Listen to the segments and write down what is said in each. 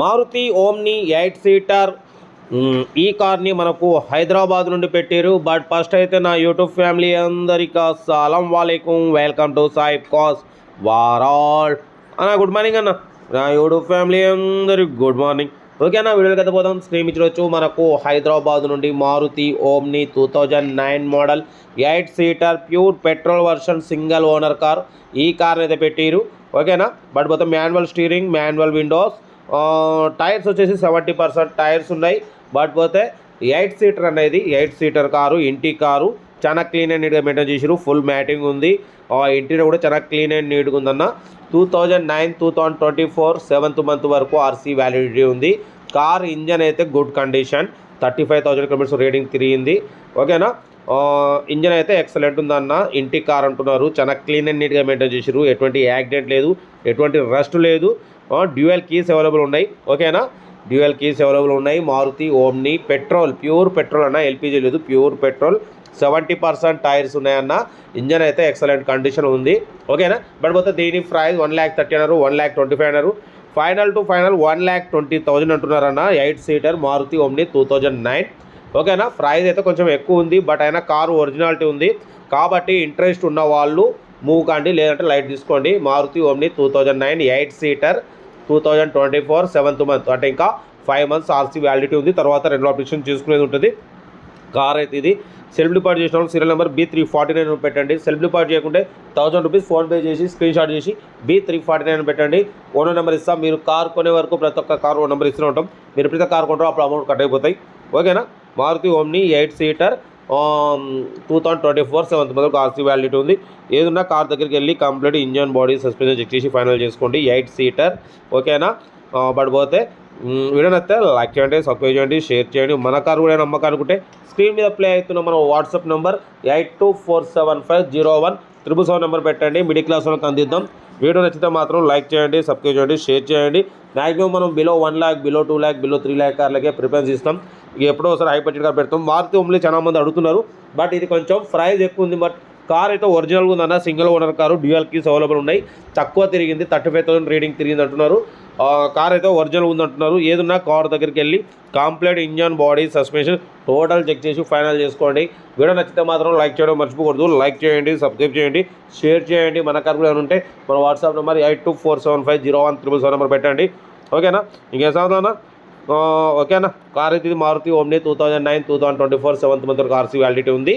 Maruti Omni eight seater ఈ కార్ని మనకు హైదరాబాద్ నుండి పెట్టారు. బట్ ఫస్ట్ అయితే నా యూట్యూబ్ ఫ్యామిలీ అందరికీ అస్సలం వాలేకుం. వెల్కమ్ టు సాయిబ్ కాస్ వారాల్. అన్న గుడ్ మార్నింగ్ అన్న. నా యూట్యూబ్ ఫ్యామిలీ అందరికి గుడ్ మార్నింగ్. ఓకేనా వీడియోకి అయితే పోదాం. స్క్రీన్ మనకు హైదరాబాద్ నుండి Maruti Omni two thousand nine model eight seater pure petrol version single owner car ఈ కార్ అయితే పెట్టారు. ఓకేనా? బట్ మొత్తం manual steering manual windows tyres వచ్చేసి సెవెంటీ పర్సెంట్ టైర్స్ ఉన్నాయి. బట్ పోతే ఎయిట్ సీటర్ అనేది ఎయిట్ సీటర్ కారు ఇంటి కారు చాలా క్లీన్ అండ్ నీట్గా మెయింటైన్ చేసిరు ఫుల్ మ్యాటింగ్ ఉంది. ఇంటీరియర్ కూడా చాలా క్లీన్ అండ్ నీట్గా ఉందన్న. Two thousand nine two thousand twenty four seventh month వరకు ఆర్సీ వ్యాలిడిటీ ఉంది. కార్ ఇంజన్ అయితే good condition thirty five thousand kilometres rating తిరిగింది. ఓకేనా? ఇంజన్ అయితే ఎక్సలెంట్ ఉందన్న. ఇంటి కార్ అంటున్నారు. చాలా క్లీన్ అండ్ నీట్గా మెయింటైన్ చేసారు ఎటువంటి యాక్సిడెంట్ లేదు. ఎటువంటి రస్ట్ లేదు. డ్యూయల్ కీస్ అవైలబుల్ ఉన్నాయి. ఓకేనా డ్యూయల్ కీస్ అవైలబుల్ ఉన్నాయి. Maruti Omni petrol pure petrol అన్న. ఎల్పిజీ లేదు. Pure petrol. Seventy percent tyres ఉన్నాయన్న. ఇంజన్ అయితే ఎక్సలెంట్ కండిషన్ ఉంది. ఓకేనా బట్ పోతే దీని ప్రైస్ వన్ ల్యాక్ థర్టీ అన్నారు. వన్ ల్యాక్ ట్వంటీ ఫైవ్ అన్నారు final to final one lakh twenty thousand అంటున్నారన్న eight seater Maruti Omni two thousand nine ఓకేనా? ప్రైజ్ అయితే కొంచెం ఎక్కువ ఉంది బట్ అయినా కారు ఒరిజినాలిటీ ఉంది. కాబట్టి ఇంట్రెస్ట్ ఉన్న వాళ్ళు మూవ్ కాండి లేదంటే లైట్ తీసుకోండి. Maruti Omni two thousand nine eight seater two thousand twenty four seventh month. అంటే ఇంకా ఫైవ్ మంత్స్ ఆర్సీ వ్యాలిడిటీ ఉంది తర్వాత రెండు ఆప్షన్ చూసుకునేది ఉంటుంది. కార్ అయితే ఇది. సెల్ఫ్ డిపాజిట్ చేసిన వాళ్ళు serial number B three forty nine పెట్టండి. సెల్ఫ్ డిపాజిట్ చేయకుంటే థౌసండ్ రూపీస్ ఫోన్పే చేసి స్క్రీన్ షాట్ చేసి బీ త్రీ ఫార్టీ నైన్ పెట్టండి. ఓనర్ నెంబర్ ఇస్తాం. మీరు కార్ కొనే వరకు ప్రతి ఒక్క కార్ ఓ నెంబర్ ఇస్తూనే ఉంటాం. మీరు ఎప్పుడైతే కార్ కొంటారో అప్పుడు అమౌంట్ కట్ అయిపోతాయి. ఓకేనా? Maruti Omni eight seater two thousand twenty four seventh మొదలకు RC validity ఉంది. ఏదన్నా కార్ దగ్గరికి వెళ్ళి complete engine body suspension check చేసి ఫైనల్ చేసుకోండి. ఎయిట్ సీటర్ ఓకేనా? పడిపోతే వీడియో నచ్చితే లైక్ చేయండి సబ్స్క్రైబ్ చేయండి షేర్ చేయండి. మన కారు కూడా నమ్మకం అనుకుంటే స్క్రీన్ మీద ప్లే అవుతున్న మన WhatsApp number eight two four seven five zero one triple seven number పెట్టండి. మిడిల్ క్లాస్ వాళ్ళకి అందిద్దాం. వీడియో నచ్చితే మాత్రం లైక్ చేయండి సబ్స్క్రైబ్ చేయండి షేర్ చేయండి. మ్యాక్సిమం మనం below one lakh below two lakh below three lakh కార్లకే preference ఇస్తాం. ఎప్పుడో ఒకసారి హై బడ్జెట్ కార్ పెడతాం. మారుతి ఓమ్లీ చాలా మంది అడుగుతున్నారు. బట్ ఇది కొంచెం ప్రైస్ ఎక్కువ ఉంది. బట్ కార్ అయితే ఒరిజినల్గా ఉందన్న single owner car dual keys available ఉన్నాయి. తక్కువ తిరిగింది థర్టీ ఫైవ్ థౌసండ్ రీడింగ్ తిరిగింది అంటున్నారు. కార్ అయితే ఒరిజినల్ ఉందంటున్నారు ఏదున్నా కార్ దగ్గరికి వెళ్ళి complete engine body suspension total check చేసి ఫైనల్ చేసుకోండి. వీడియో నచ్చితే మాత్రం లైక్ చేయడం మర్చిపోకూడదు. లైక్ చేయండి సబ్స్క్రైబ్ చేయండి షేర్ చేయండి. మన కార్ కూడా ఏమైనా ఉంటే మన WhatsApp number eight two four seven five zero one triple seven number పెట్టండి. ఓకేనా ఇంకేం సాధన ఓకేనా కార్ అయితే ఇది Maruti Omni two thousand nine two thousand twenty four seventh month వరకు ఆర్సీ వ్యాలిడిటీ ఉంది.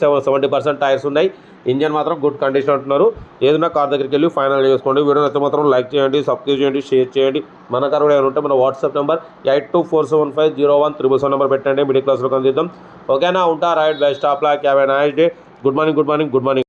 సెవెన్ సెవెంటీ పర్సెంట్ టైర్స్ ఉన్నాయి. ఇంజన్ మాత్రం గుడ్ కండిషన్ అంటున్నారు. ఏదైనా కార్ దగ్గరికి వెళ్ళి ఫైనల్ చేసుకోండి. వీడియో నచ్చితే మాత్రం లైక్ చేయండి సబ్స్క్రైబ్ చేయండి షేర్ చేయండి. మన కార్ కూడా ఏమైనా ఉంటే మన WhatsApp number eight two four seven five zero one triple seven number పెట్టండి. మిడిల్ క్లాస్లో అందిద్దాం ఓకేనా ఉంటా right best of luck have a nice day. Good morning good morning good morning.